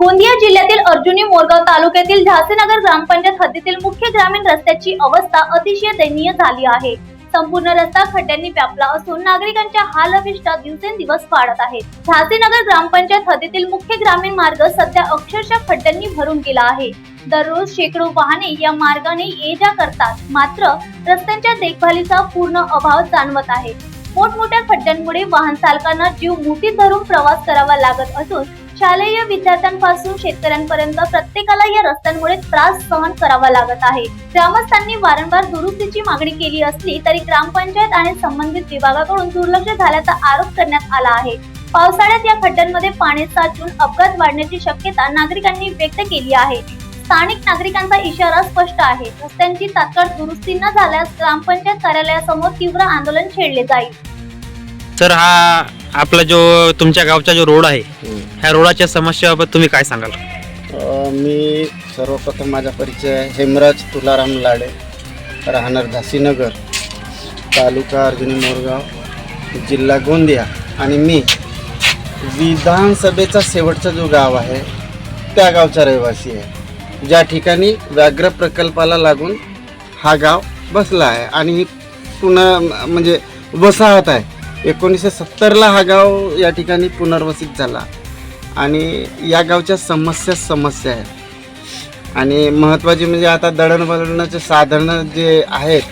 गोंदिया जिल्ह्यातील अर्जुनी मोरगाव तालुक्यातील झासीनगर ग्रामपंचायत हद्दीतील मुख्य ग्रामीण रस्त्याची अवस्था अतिशय दयनीय झाली आहे. संपूर्ण रस्ता खड्ड्यांनी व्यापला असून नागरिकांच्या हालअपेष्टा दिवसेंदिवस वाढत आहेत झासीनगर ग्रामपंचायत हद्दीतील मुख्य ग्रामीण मार्ग सध्या अक्षरशः खड्ड्यांनी भरून गेला आहे. दररोज शेकडो वाहने या मार्गाने ये जा करतात. मात्र रस्त्यांच्या देखभालीचा पूर्ण अभाव जाणवत आहे. मोठमोठ्या खड्ड्यांमुळे वाहन चालकांना जीव मुठीत धरून प्रवास करावा लागत असून शालेय विद्यार्थ्यांपासून शेतकऱ्यांपर्यंत प्रत्येकाला या रस्त्यांमुळे त्रास सहन करावा लागत आहे. ग्रामस्थांनी वारंवार दुरुस्तीची मागणी केली असली तरी ग्रामपंचायत आणि संबंधित विभागाकडून दुर्लक्ष झाल्याचा आरोप करण्यात आला आहे. पावसाळ्यात या खड्ड्यांमध्ये पाणी साचून अपघात वाढण्याची शक्यता नागरिकांनी व्यक्त केली आहे. स्थानिक नागरिकांचा इशारा स्पष्ट आहे. रस्त्यांची तात्काळ दुरुस्ती न झाल्यास ग्रामपंचायत कार्यालयासमोर तीव्र आंदोलन छेडले जाईल. सर हा आपला जो तुमच्या गावचा जो रोड आहे ह्या रोडाच्या समस्याबाबत तुम्ही काय सांगाल? अ, मी सर्वप्रथम माझा परिचय हेमराज तुलाराम लाडे राहणार झासीनगर तालुका अर्जुनी मोरगाव जिल्हा गोंदिया. आणि मी विधानसभेचा शेवटचा जो गाव आहे त्या गावचा रहिवासी आहे. ज्या ठिकाणी व्याघ्र प्रकल्पाला लागून हा गाव बसला आहे आणि पुन्हा म्हणजे वसाहत आहे. एकोणीसशे सत्तरला हा गाव या ठिकाणी पुनर्वसित झाला. आणि या गावच्या समस्या समस्या आहेत. आणि महत्त्वाची म्हणजे आता दळणवळणाचे साधनं जे आहेत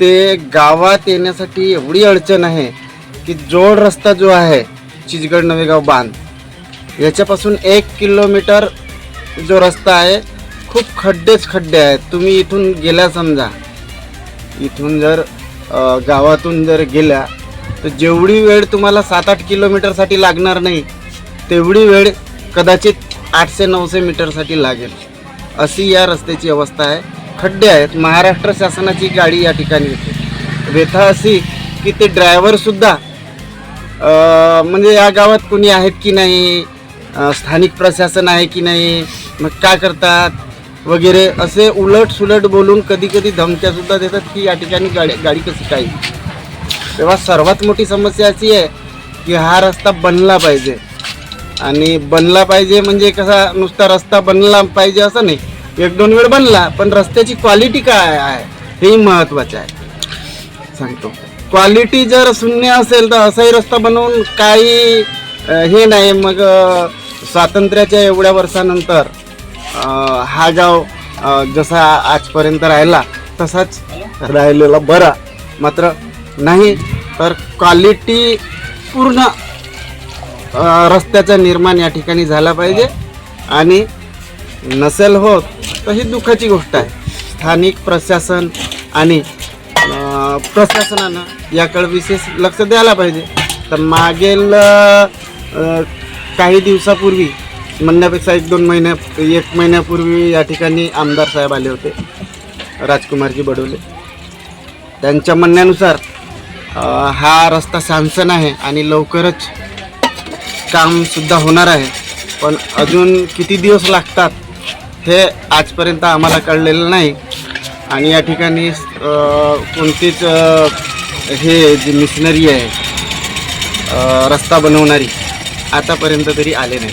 ते गावात येण्यासाठी एवढी अडचण आहे की जोड रस्ता जो आहे चिचगड नवेगाव बांध याच्यापासून एक किलोमीटर जो रस्ता आहे खूप खड्डेच खड्डे आहेत. तुम्ही इथून गेल्या समजा इथून जर गावातून जर गेल्या तर जेवढी वेळ तुम्हाला सात आठ किलोमीटरसाठी लागणार नाही तेवढी वेळ कदाचित आठशे नऊशे मीटरसाठी लागेल. अशी या रस्त्याची अवस्था आहे. खड्डे आहेत. महाराष्ट्र शासनाची गाडी या ठिकाणी येते. व्यथा अशी की ते ड्रायव्हरसुद्धा म्हणजे या गावात कोणी आहेत की नाही स्थानिक प्रशासन आहे की नाही मग काय करतात वगैरे असे उलट सुलट बोलून कधी कधी धमक्यासुद्धा देतात की या ठिकाणी गाडी गाडी कशी काय तेव्हा सर्वात मोठी समस्या अशी आहे की हा रस्ता बनला पाहिजे. आणि बनला पाहिजे म्हणजे कसा नुसता रस्ता बनला पाहिजे असं नाही. एक दोन वेळ बनला पण रस्त्याची क्वालिटी काय आहे हेही महत्त्वाचं आहे. सांगतो. क्वालिटी जर शून्य असेल तर असाही रस्ता बनवून काही हे नाही. मग स्वातंत्र्याच्या एवढ्या वर्षानंतर हा गाव जसा आजपर्यंत राहिला तसाच राहिलेला बरा. मात्र नाही तर क्वालिटी पूर्ण रस्त्याचं निर्माण या ठिकाणी झाला पाहिजे. आणि नसेल होत तर ही दुःखाची गोष्ट आहे. स्थानिक प्रशासन आणि प्रशासनानं याकडे विशेष लक्ष द्यायला पाहिजे. तर मागील काही दिवसापूर्वी म्हणण्यापेक्षा एक दोन महिन्या एक महिन्यापूर्वी या ठिकाणी आमदार साहेब आले होते राजकुमारजी बडोले. त्यांच्या म्हणण्यानुसार हा रस्ता सॅमसन आहे आणि लवकरच कामसुद्धा होणार आहे. पण अजून किती दिवस लागतात हे आजपर्यंत आम्हाला कळलेलं नाही. आणि या ठिकाणी कोणतीच हे जी मिशनरी आहे रस्ता बनवणारी आतापर्यंत तरी आले नाही.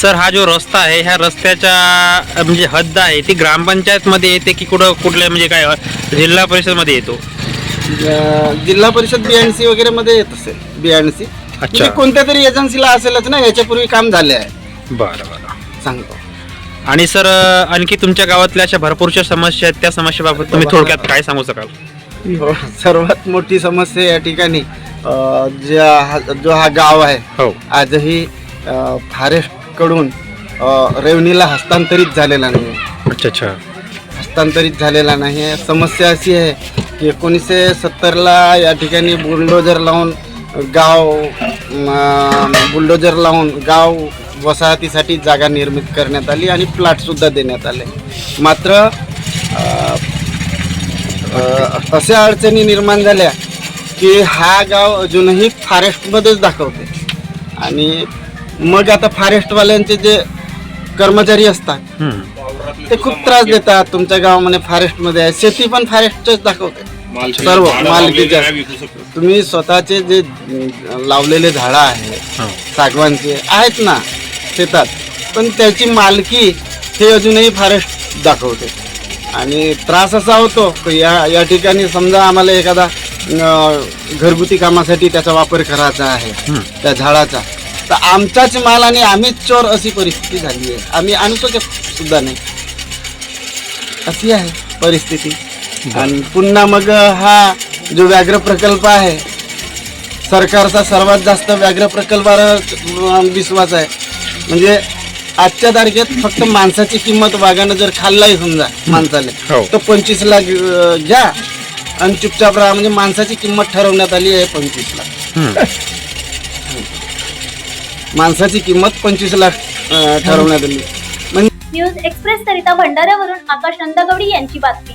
सर हा जो रस्ता आहे ह्या रस्त्याच्या म्हणजे हद्द आहे ती ग्रामपंचायतमध्ये येते की कुठं कुठल्या म्हणजे काय जिल्हा परिषदमध्ये येतो? जिल्हा परिषद बीएनसी वगैरे मध्ये येत असेल अच्छा. कोणत्या तरी एजन्सीला असेलच ना याच्यापूर्वी काम झाले आहे बरं बरं. सांगतो. आणि सर आणखी तुमच्या गावातल्या अशा भरपूरशा समस्या आहेत त्या समस्येबाबत तुम्ही थोडक्यात काय सांगू शकाल? हो, सर्वात मोठी समस्या या ठिकाणी अ, ज्या हा- जो हा गाव आहे हो. आजही फॉरेस्टकडून रेवणीला हस्तांतरित झालेला नाही अच्छा अच्छा. हस्तांतरित झालेला नाही आहे समस्या अशी आहे की एकोणीसशे सत्तरला या ठिकाणी बुलडोजर लावून गाव बुलडोजर लावून गाव वसाहतीसाठी जागा निर्मित करण्यात आली आणि प्लॉटसुद्धा देण्यात आले. मात्र अशा अडचणी निर्माण झाल्या की हा गाव अजूनही फॉरेस्टमध्येच दाखवते. आणि मग आता फॉरेस्टवाल्यांचे जे कर्मचारी असतात. ते खूप त्रास देतात. तुमच्या गावामध्ये फॉरेस्टमध्ये आहे. शेती पण फॉरेस्टच दाखवते. सर्व मालकीच्या तुम्ही स्वतःचे जे लावलेले झाडं आहेत हो. सागवानचे आहेत ना शेतात. पण त्याची मालकी हे अजूनही फॉरेस्ट दाखवते. आणि त्रास असा होतो की या या ठिकाणी समजा आम्हाला एखादा घरगुती कामासाठी त्याचा वापर करायचा आहे त्या झाडाचा. तर आमचाच माल आणि आम्हीच चोर अशी परिस्थिती झाली आहे. आम्ही आणू शकत सुद्धा नाही. अशी आहे परिस्थिती. आणि पुन्हा मग हा जो व्याघ्र प्रकल्प आहे सरकारचा सर्वात जास्त व्याघ्र प्रकल्पावर विश्वास आहे. म्हणजे आजच्या तारखेत फक्त माणसाची किंमत वाघानं जर खाल्लाही समजा माणसाले हो. तर पंचवीस लाख घ्या. आणि चुपचाप राहा म्हणजे माणसाची किंमत ठरवण्यात आली आहे पंचवीस लाख. माणसाची किंमत पंचवीस लाख ठरवण्यात आली. न्यूज एक्सप्रेस करिता भंडाऱ्यावरून आकाश नंदगवडी यांची बातमी.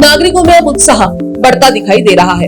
नागरिकों में अब उत्साह बढ़ता दिखाई दे रहा है।